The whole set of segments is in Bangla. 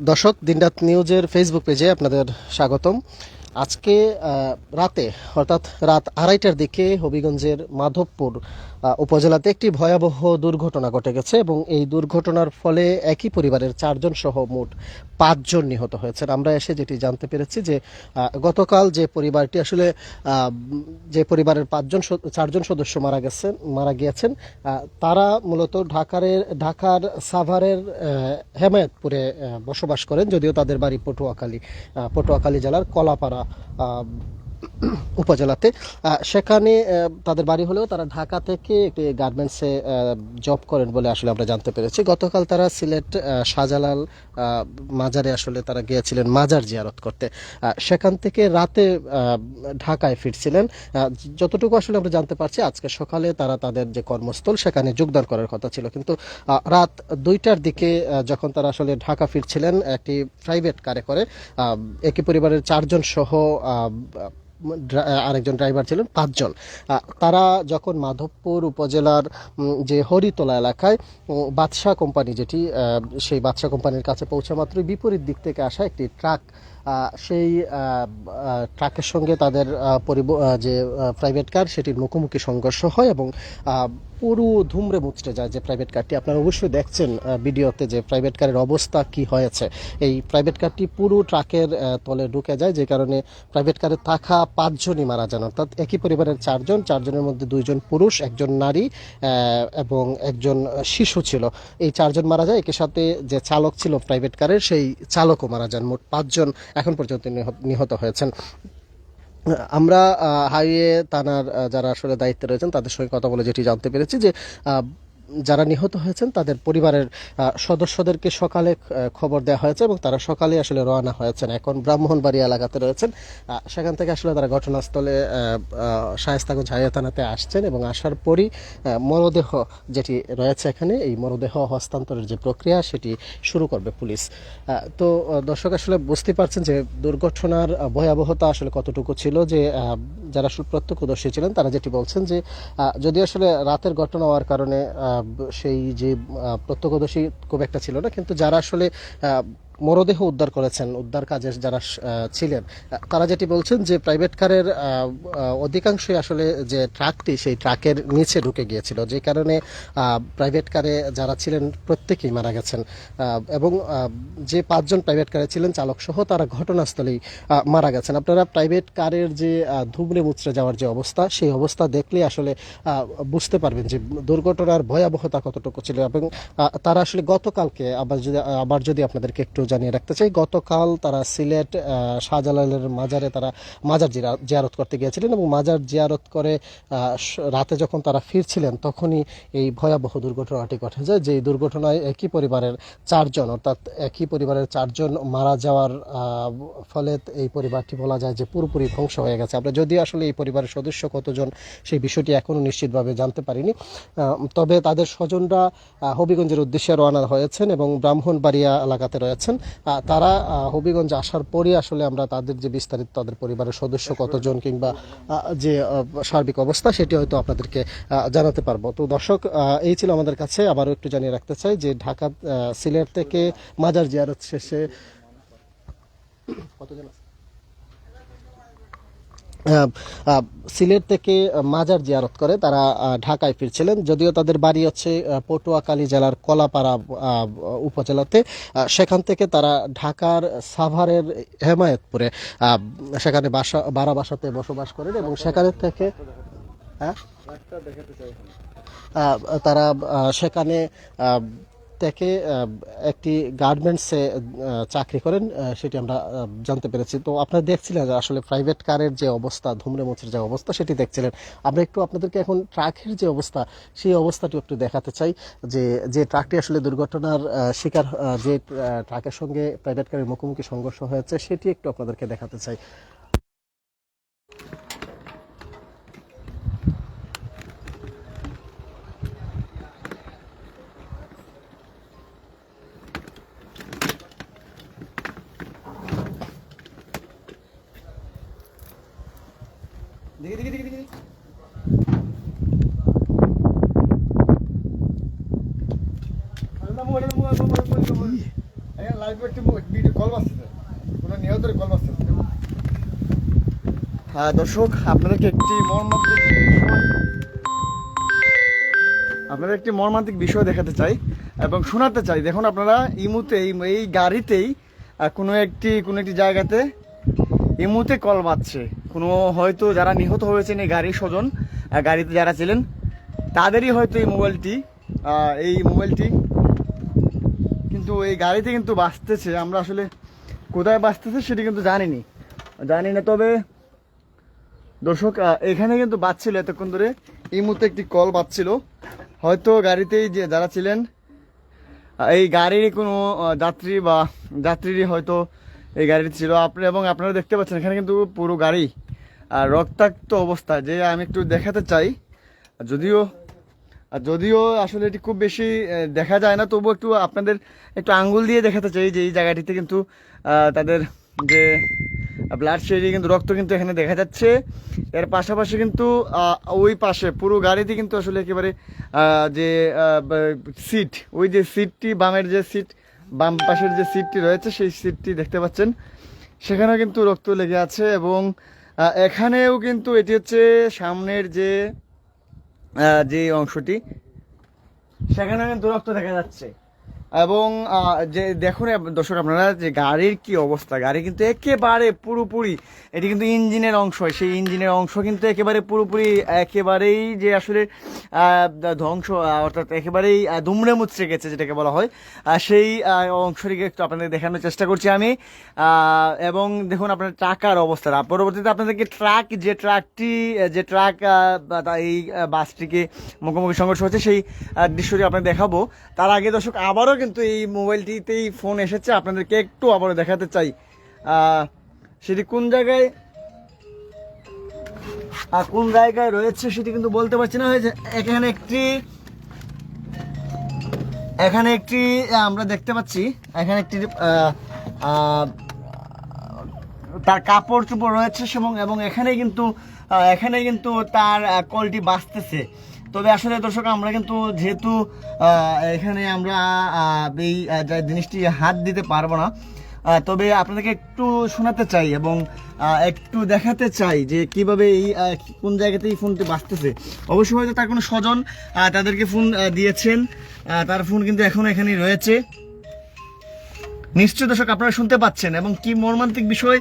দর্শক, দিনরাত নিউজের ফেসবুক পেজে আপনাদের স্বাগতম। আজকে রাতে, অর্থাৎ রাত আড়াইটার দিকে হবিগঞ্জের মাধবপুর উপজেলাতে একটি ভয়াবহ দুর্ঘটনা ঘটে গেছে এবং এই দুর্ঘটনার ফলে একই পরিবারের চারজন সহ মোট পাঁচজন নিহত হয়েছেন। আমরা এসে যেটি জানতে পেরেছি যে গতকাল যে পরিবারটি আসলে যে পরিবারের পাঁচজন চারজন সদস্য মারা গেছেন, মারা গিয়েছেন তারা মূলত ঢাকারের, ঢাকার সাভারের হেমায়তপুরে বসবাস করেন, যদিও তাদের বাড়ি পটুয়াখালী পটুয়াখালী জেলার কলাপাড়া উপজেলাতে। সেখানে তাদের বাড়ি হলেও তারা ঢাকা থেকে একটি গার্মেন্টসে জব করেন বলে আসলে আমরা জানতে পেরেছি। গতকাল তারা সিলেট শাহজালাল মাজারে আসলে তারা গিয়েছিলেন মাজার জিয়ারত করতে। সেখান থেকে রাতে ঢাকায় ফিরছিলেন। যতটুকু আসলে আমরা জানতে পারছি, আজকে সকালে তারা তাদের যে কর্মস্থল, সেখানে যোগদান করার কথা ছিল। কিন্তু রাত দুইটার দিকে যখন তারা আসলে ঢাকা ফিরছিলেন, একটি প্রাইভেট কারে করে একই পরিবারের চারজন সহ আরেকজন ড্রাইভার ছিলেন, পাঁচজন। তারা যখন মাধবপুর উপজেলার যে হরিতলা এলাকায় বাদশাহ কোম্পানি যেটি সেই বাদশাহ কোম্পানির কাছে পৌঁছা মাত্রই বিপরীত দিক থেকে আসা একটি ট্রাক সেই ট্রাকের সঙ্গে তাদের পরিব- যে প্রাইভেট কার সেটির মুখোমুখি সংঘর্ষ হয় এবং পুরো ধুমড়ে মুচড়ে যায় যে প্রাইভেট কারটি আপনারা অবশ্যই দেখছেন ভিডিওতে যে প্রাইভেট কারের অবস্থা কি হয়েছে। এই প্রাইভেট কারটি পুরো ট্রাকের তলে ঢুকে যায় যে কারণে প্রাইভেট কারে থাকা পাঁচজনই মারা যান। অর্থাৎ একই পরিবারের চারজন, চারজনের মধ্যে দুইজন পুরুষ, একজন নারী এবং একজন শিশু ছিল। এই চারজন মারা যায়। একই সাথে যে চালক ছিল প্রাইভেট কারের সেই চালকও মারা যান। মোট পাঁচজন এখন পর্যন্ত নিহ- নিহত হয়েছেন। আমরা হাইওয়ে থানার যারা আসলে দায়িত্বে রয়েছেন, তাদের সঙ্গে কথা বলে যেটি জানতে পেরেছি যে যারা নিহত হয়েছেন, তাদের পরিবারের সদস্যদেরকে সকালে খবর দেওয়া হয়েছে এবং তারা সকালে আসলে রওনা হয়েছেন। এখন ব্রাহ্মণবাড়ি এলাকাতে রয়েছেন। সেখান থেকে আসলে তারা ঘটনাস্থলে শায়েস্তাগঞ্জ হাইওয়ে থানাতে আসছেন এবং আসার পরই মরদেহ যেটি রয়েছে এখানে, এই মরদেহ হস্তান্তরের যে প্রক্রিয়া, সেটি শুরু করবে পুলিশ। তো দর্শক আসলে বুঝতে পারছেন যে দুর্ঘটনার ভয়াবহতা আসলে কতটুকু ছিল যে যারা আসলে প্রত্যক্ষদর্শী ছিলেন, তারা যেটি বলছেন যে যদি আসলে রাতের ঘটনা হওয়ার কারণে সেই যে প্রত্যক্ষদর্শী খুব একটা ছিল না। কিন্তু যারা আসলে মরদেহ উদ্ধার করেছেন, উদ্ধার কাজের যারা ছিলেন। তারা যেটি বলছেন যে প্রাইভেট কারের অধিকাংশই আসলে যে ট্রাকটি সেই ট্রাকের নিচে ঢুকে গিয়েছিল। যে কারণে প্রাইভেট কারে যারা ছিলেন প্রত্যেকেই মারা গেছেন। এবং যে পাঁচজন প্রাইভেট কারে ছিলেন চালক সহ তারা ঘটনাস্থলেই মারা গেছেন। আপনারা প্রাইভেট কারের যে ধুবড়ে মুচড়ে যাওয়ার যে অবস্থা, সেই অবস্থা দেখলে আসলে বুঝতে পারবেন যে দুর্ঘটনার ভয়াবহতা কতটুকু ছিল। এবং তারা আসলে গতকালকে আবার যদি আবার যদি আপনাদেরকে একটু জানিয়ে রাখতে চাই, গতকাল তারা সিলেট শাহজালালের মাজারে তারা মাজার জিরা- জিয়ারত করতে গিয়েছিলেন এবং মাজার জিয়ারত করে রাতে যখন তারা ফিরছিলেন তখনই এই ভয়াবহ দুর্ঘটনাটি ঘটে যায় যে দুর্ঘটনায় একই পরিবারের চারজন, অর্থাৎ একই পরিবারের চারজন মারা যাওয়ার ফলে এই পরিবারটি বলা যায় যে পুরোপুরি ধ্বংস হয়ে গেছে। আমরা যদি আসলে এই পরিবারের সদস্য কতজন, সেই বিষয়টি এখনও নিশ্চিতভাবে জানতে পারিনি। তবে তাদের স্বজনরা হবিগঞ্জের উদ্দেশ্যে রওনা হয়েছেন এবং ব্রাহ্মণবাড়িয়া এলাকাতে রয়েছেন। তারা হবিগঞ্জ আসার পরে আসলে আমরা তাদের যে বিস্তারিত তাদের পরিবারের সদস্য কতজন কিংবা যে সার্বিক অবস্থা সেটি হয়তো আপনাদেরকে জানাতে পারব। তো দর্শক এই ছিল আমাদের কাছে। আবারও একটু জানিয়ে রাখতে চাই যে ঢাকা সিলেট থেকে মাজার জিয়ারত শেষে কতজন সিলেট থেকে মাজার জিয়ারত করে তারা ঢাকায় ফিরছিলেন। যদিও তাদের বাড়ি হচ্ছে আহ, পটুয়াখালী জেলার কলাপাড়া উপজেলাতে। সেখান থেকে তারা ঢাকার সাভারের হেমায়তপুরে সেখানে বাসা বারা বাসাতে বসবাস করেন এবং সেখানে থেকে হ্যাঁ? তারা সেখানে আহ, একটি গার্মেন্টসে চাকরি করেন সেটি আমরা জানতে পেরেছি। তো আপনারা দেখছিলেন আসলে প্রাইভেট কারের যে অবস্থা ধুমড়ে মুচড়ে যে অবস্থা সেটি দেখছিলেন। আমরা একটু আপনাদেরকে এখন ট্রাকের যে অবস্থা সেই অবস্থাটি একটু দেখাতে চাই। যে যে ট্রাকটি আসলে দুর্ঘটনার শিকার যে ট্রাকের সঙ্গে প্রাইভেট কারের মুখোমুখি সংঘর্ষ হয়েছে সেটি একটু আপনাদেরকে দেখাতে চাই দেখি দেখি দেখি দেখি এখানে লাইভে একটি ভিডিও কল আসতেছে কোনো নিহতের কল আসতেছে হ্যাঁ দর্শক, আপনাদেরকে একটি মর্মান্তিক আপনাদের একটি মর্মান্তিক বিষয় দেখাতে চাই এবং শোনাতে চাই। দেখুন আপনারা ইমুতে এই গাড়িতেই কোনো একটি কোনো একটি জায়গাতে ইমুতে কল বাজছে। কোনো হয়তো যারা নিহত হয়েছেন এই গাড়ির স্বজন গাড়িতে যারা ছিলেন, তাদেরই হয়তো এই মোবাইলটি এই মোবাইলটি কিন্তু এই গাড়িতে কিন্তু বাঁচতেছে। আমরা আসলে কোথায় বাঁচতেছে সেটি কিন্তু জানিনি। জানি না, তবে দর্শক এখানে কিন্তু বাজছিল এতক্ষণ ধরে। এই মুহূর্তে একটি কল বাজছিল। হয়তো গাড়িতেই যে যারা ছিলেন এই গাড়ির কোনো যাত্রী বা যাত্রীরই হয়তো এই গাড়িটি ছিল। আপনি, এবং আপনারা দেখতে পাচ্ছেন, এখানে কিন্তু পুরো গাড়ি আর রক্তাক্ত অবস্থা। যে আমি একটু দেখাতে চাই, যদিও আর যদিও আসলে এটি খুব বেশি দেখা যায় না, তবুও একটু আপনাদের একটু আঙ্গুল দিয়ে দেখাতে চাই যে এই জায়গাটিতে কিন্তু তাদের যে ব্লাড শেডে কিন্তু রক্ত কিন্তু এখানে দেখা যাচ্ছে। এর পাশাপাশি কিন্তু ওই পাশে পুরো গাড়িতে কিন্তু আসলে একেবারে যে সিট, ওই যে সিটটি, বামের যে সিট, বাম পাশের যে সিটটি রয়েছে, সেই সিটটি দেখতে পাচ্ছেন। সেখানেও কিন্তু রক্ত লেগে আছে এবং এখানেও কিন্তু এটি হচ্ছে সামনের যে যে অংশটি সেখানে দূরত্ব দেখা যাচ্ছে। এবং যে, দেখুন দর্শক, আপনারা যে গাড়ির কি অবস্থা, গাড়ি কিন্তু একেবারে পুরোপুরি, এটি কিন্তু ইঞ্জিনের অংশ, সেই ইঞ্জিনের অংশ কিন্তু একেবারে পুরোপুরি, একেবারেই যে আসলে ধ্বংস অর্থাৎ একেবারেই দুমড়ে মুচড়ে গেছে, যেটাকে বলা হয় সেই অংশটিকে একটু আপনাদের দেখানোর চেষ্টা করছি আমি এবং দেখুন, আপনার ট্রাকার অবস্থা পরবর্তীতে আপনাদেরকে ট্রাক, যে ট্রাকটি, যে ট্রাক এই বাসটিকে মুখোমুখি সংঘর্ষ হচ্ছে, সেই দৃশ্যটি আপনাদের দেখাবো, তার আগে দর্শক, আবারও কিন্তু এই মোবাইলটিতেই ফোন এসেছে। আপনাদেরকে একটু আবারও দেখাতে চাই। সেটি কোন জায়গায়? আহ, কোন জায়গায় রয়েছে সেটি কিন্তু বলতে পারছি না। হয়েছে এখানে একটি এখানে একটি আমরা দেখতে পাচ্ছি এখানে একটি তার কাপড় চোপড় রয়েছে এবং এবং এখানে কিন্তু এখানে কিন্তু তার কলটি বাঁচতেছে তবে আসলে দর্শক, আমরা কিন্তু যেহেতু এখানে আমরা এই জিনিসটি হাত দিতে পারব না তবে আপনাদেরকে একটু শোনাতে চাই এবং একটু দেখাতে চাই যে কীভাবে এই কোন জায়গাতে এই ফোনটি বাঁচতেছে অবশ্যই হয়তো তার কোনো স্বজন তাদেরকে ফোন দিয়েছেন তার ফোন কিন্তু এখনও এখানেই রয়েছে। নিশ্চয় দর্শক আপনারা শুনতে পাচ্ছেন এবং কি মর্মান্তিক বিষয়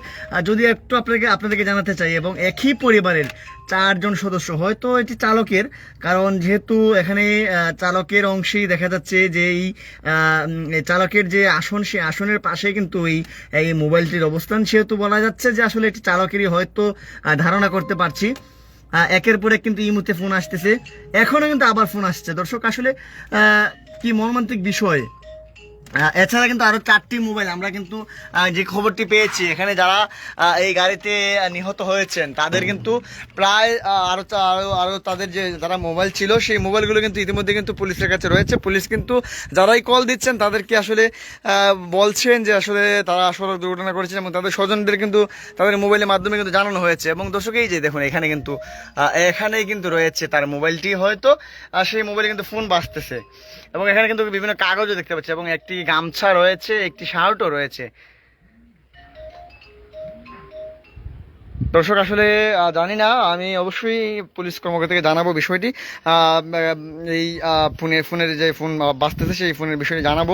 যদি একটু আপনাকে, আপনাদেরকে জানাতে চাই এবং একই পরিবারের চারজন সদস্য, হয়তো এটি চালকের, কারণ যেহেতু এখানে চালকের অংশেই দেখা যাচ্ছে যে এই চালকের যে আসন সেই আসনের পাশে কিন্তু এই এই মোবাইলটির অবস্থান, সেহেতু বলা যাচ্ছে যে আসলে এটি চালকেরই হয়তো ধারণা করতে পারছি। একের পর কিন্তু ইমুতে ফোন আসতেছে। এখনও কিন্তু আবার ফোন আসছে। দর্শক, আসলে কি মর্মান্তিক বিষয় এছাড়া কিন্তু আরও চারটি মোবাইল আমরা কিন্তু যে খবরটি পেয়েছি এখানে যারা এই গাড়িতে নিহত হয়েছেন তাদের কিন্তু প্রায় আহ, আরও চা- আরও আরও তাদের যে যারা মোবাইল ছিল সেই মোবাইলগুলো কিন্তু ইতিমধ্যে কিন্তু পুলিশের কাছে রয়েছে। পুলিশ কিন্তু যারাই কল দিচ্ছেন তাদেরকে আসলে বলছেন যে আসলে তারা সড়ক দুর্ঘটনা করেছেন এবং তাদের স্বজনদের কিন্তু তাদের মোবাইলের মাধ্যমে কিন্তু জানানো হয়েছে। এবং দর্শকেই যে দেখুন এখানে কিন্তু এখানেই কিন্তু রয়েছে তার মোবাইলটি হয়তো সেই মোবাইলে কিন্তু ফোন বাঁচতেছে এবং এখানে কিন্তু বিভিন্ন কাগজও দেখতে পাচ্ছি এবং একটি গামছা রয়েছে একটি শার্টও রয়েছে। দর্শক, আসলে জানি না, আমি অবশ্যই পুলিশ কর্মকর্তাকে জানাব বিষয়টি। এই ফোনের ফোনের যে ফোন বাঁচতেছে সেই ফোনের বিষয়ে জানাব।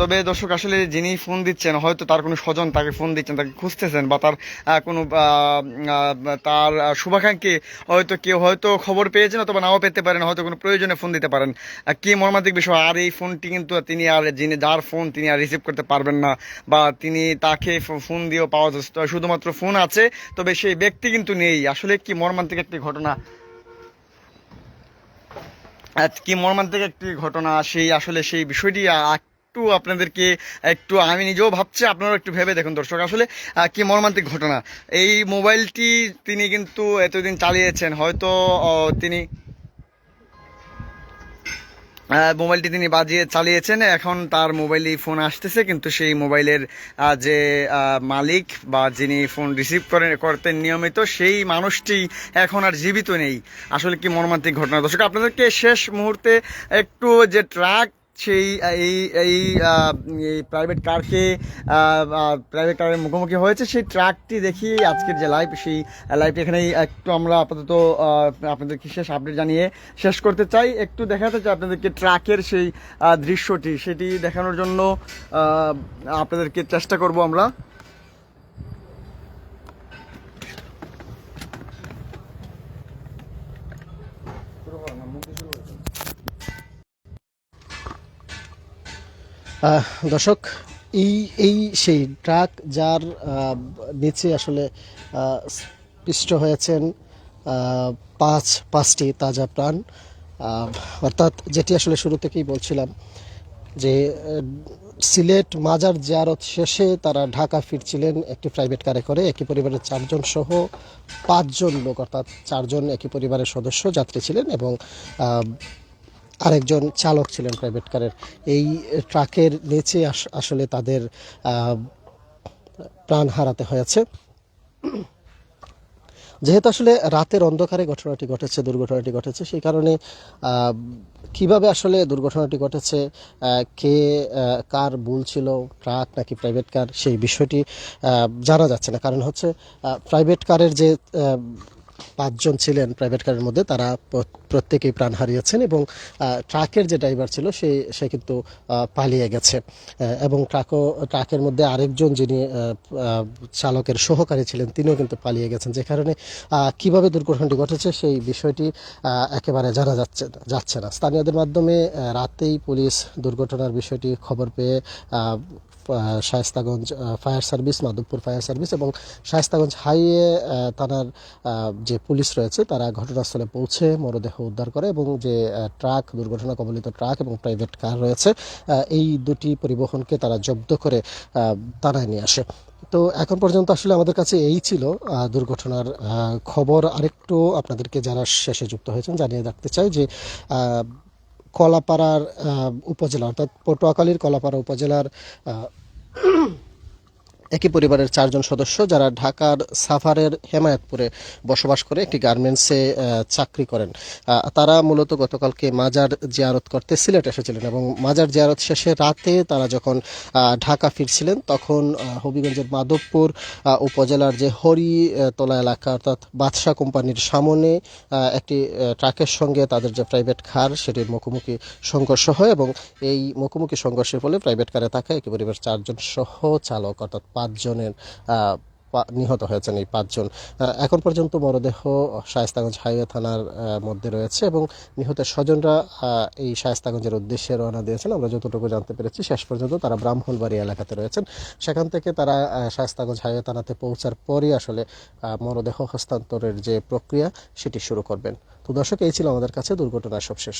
তবে দর্শক, আসলে যিনি ফোন দিচ্ছেন, হয়তো তার কোনো স্বজন তাকে ফোন দিচ্ছেন, তাকে খুঁজতেছেন, বা তার কোনো তার শুভাকাঙ্ক্ষী হয়তো কেউ হয়তো খবর পেয়েছেন, অথবা নাও পেতে পারেন, হয়তো কোনো প্রয়োজনে ফোন দিতে পারেন। কি মর্মান্তিক বিষয়, আর এই ফোনটি কিন্তু তিনি আর যিনি, যার ফোন তিনি আর রিসিভ করতে পারবেন না, বা তিনি তাকে ফোন দিয়েও পাওয়া যাচ্ছে, শুধুমাত্র ফোন আছে, তবে সেই ব্যক্তি কিন্তু নেই। আসলে কি মর্মান্তিক একটি ঘটনা? কি মর্মান্তিক একটি ঘটনা? সেই আসলে সেই বিষয়টি একটু আপনাদেরকে, একটু আমি নিজেও ভাবছি, আপনারাও একটু ভেবে দেখুন দর্শক। আসলে কি মর্মান্তিক ঘটনা? এই মোবাইলটি তিনি কিন্তু এতদিন চালিয়েছেন। হয়তো তিনি মোবাইলটি তিনি বাজিয়ে চালিয়েছেন। এখন তার মোবাইলে ফোন আসতেছে, কিন্তু সেই মোবাইলের যে মালিক বা যিনি ফোন রিসিভ করেন, করতেন নিয়মিত, সেই মানুষটি এখন আর জীবিত নেই। আসলে কি মর্মান্তিক ঘটনা? দর্শক, আপনাদেরকে শেষ মুহূর্তে একটু যে ট্রাক সেই এই এই প্রাইভেট কারকে প্রাইভেট কারের মুখোমুখি হয়েছে। সেই ট্রাকটি দেখি আজকের যে লাইভ সেই লাইভটি এখানেই একটু আমরা আপাতত আপনাদেরকে শেষ আপডেট জানিয়ে শেষ করতে চাই। একটু দেখাতে চাই আপনাদেরকে ট্রাকের সেই দৃশ্যটি। সেটি দেখানোর জন্য আপনাদেরকে চেষ্টা করব আমরা। দর্শক, এই এই সেই ট্রাক যার নিচে আসলে পিষ্ট হয়েছেন পাঁচ, পাঁচটি তাজা প্রাণ। অর্থাৎ যেটি আসলে শুরু থেকেই বলছিলাম যে সিলেট মাজার জিয়ারত শেষে তারা ঢাকা ফিরছিলেন একটি প্রাইভেট কারে করে। একই পরিবারের চারজন সহ পাঁচজন লোক, অর্থাৎ চারজন একই পরিবারের সদস্য, যাত্রী ছিলেন এবং আরেকজন চালক ছিলেন প্রাইভেট কারের এই ট্রাকের নিচে আস- আসলে তাদের প্রাণ হারাতে হয়েছে। যেহেতু আসলে রাতের অন্ধকারে ঘটনাটি ঘটেছে, দুর্ঘটনাটি ঘটেছে, সেই কারণে কীভাবে আসলে দুর্ঘটনাটি ঘটেছে কে কার ভুল ছিল ট্রাক নাকি প্রাইভেট কার সেই বিষয়টি জানা যাচ্ছে না। কারণ হচ্ছে প্রাইভেট কারের যে পাঁচজন ছিলেন প্রাইভেট কারের মধ্যে, তারা প্রত্যেকেই প্রাণ হারিয়েছেন এবং ট্রাকের যে ড্রাইভার ছিল, সে সে কিন্তু পালিয়ে গেছে। এবং ট্রাকও ট্রাকের মধ্যে আরেকজন যিনি চালকের সহকারী ছিলেন, তিনিও কিন্তু পালিয়ে গেছেন। যে কারণে কীভাবে দুর্ঘটনাটি ঘটেছে সেই বিষয়টি একেবারে জানা যাচ্ছে যাচ্ছে না। স্থানীয়দের মাধ্যমে রাতেই পুলিশ দুর্ঘটনার বিষয়টি খবর পেয়ে Shayestaganj fire service, Madhabpur fire service এবং শায়েস্তাগঞ্জ হাইওয়ে থানার যে পুলিশ রয়েছে তারা ঘটনাস্থলে পৌঁছে মরদেহ উদ্ধার করে এবং যে ট্রাক দুর্ঘটনা কবলিত ট্রাক এবং প্রাইভেট কার রয়েছে এই দুটি পরিবহনকে তারা জব্দ করে থানায় নিয়ে আসে। তো এখন পর্যন্ত আসলে আমাদের কাছে এই ছিল দুর্ঘটনার খবর। আরেকটু আপনাদেরকে যারা শেষে যুক্ত হয়েছেন, জানিয়ে রাখতে চাই যে কলাপাড়ার উপজেলা অর্থাৎ পটুয়াখালীর কলাপাড়া উপজেলার একই পরিবারের চারজন সদস্য যারা ঢাকার সাভারের হেমায়তপুরে বসবাস করে একটি গার্মেন্টসে চাকরি করেন। তারা মূলত গতকালকে মাজার জিয়ারত করতে সিলেট এসেছিলেন এবং মাজার জিয়ারত শেষে রাতে তারা যখন ঢাকা ফিরছিলেন তখন হবিগঞ্জের মাধবপুর উপজেলার যে হরি হরিতলা এলাকা অর্থাৎ বাদশাহ কোম্পানির সামনে একটি ট্রাকের সঙ্গে তাদের যে প্রাইভেট কার সেটির মুখোমুখি সংঘর্ষ হয় এবং এই মুখোমুখি সংঘর্ষের ফলে প্রাইভেট কারে থাকা একই পরিবার চারজন সহ চালক অর্থাৎ পাঁচজনের নিহত হয়েছেন এই পাঁচজন। এখন পর্যন্ত মরদেহ শায়স্তাগঞ্জ হাইওয়ে থানার মধ্যে রয়েছে এবং নিহতের স্বজনরা এই শায়স্তাগঞ্জের উদ্দেশ্যে রওনা দিয়েছেন। আমরা যতটুকু জানতে পেরেছি, শেষ পর্যন্ত তারা ব্রাহ্মণবাড়ি এলাকাতে রয়েছেন। সেখান থেকে তারা শায়স্তাগঞ্জ হাইওয়ে থানাতে পৌঁছার পরই আসলে মরদেহ হস্তান্তরের যে প্রক্রিয়া, সেটি শুরু করবেন। তো দর্শক, এই ছিল আমাদের কাছে দুর্ঘটনার সবশেষ।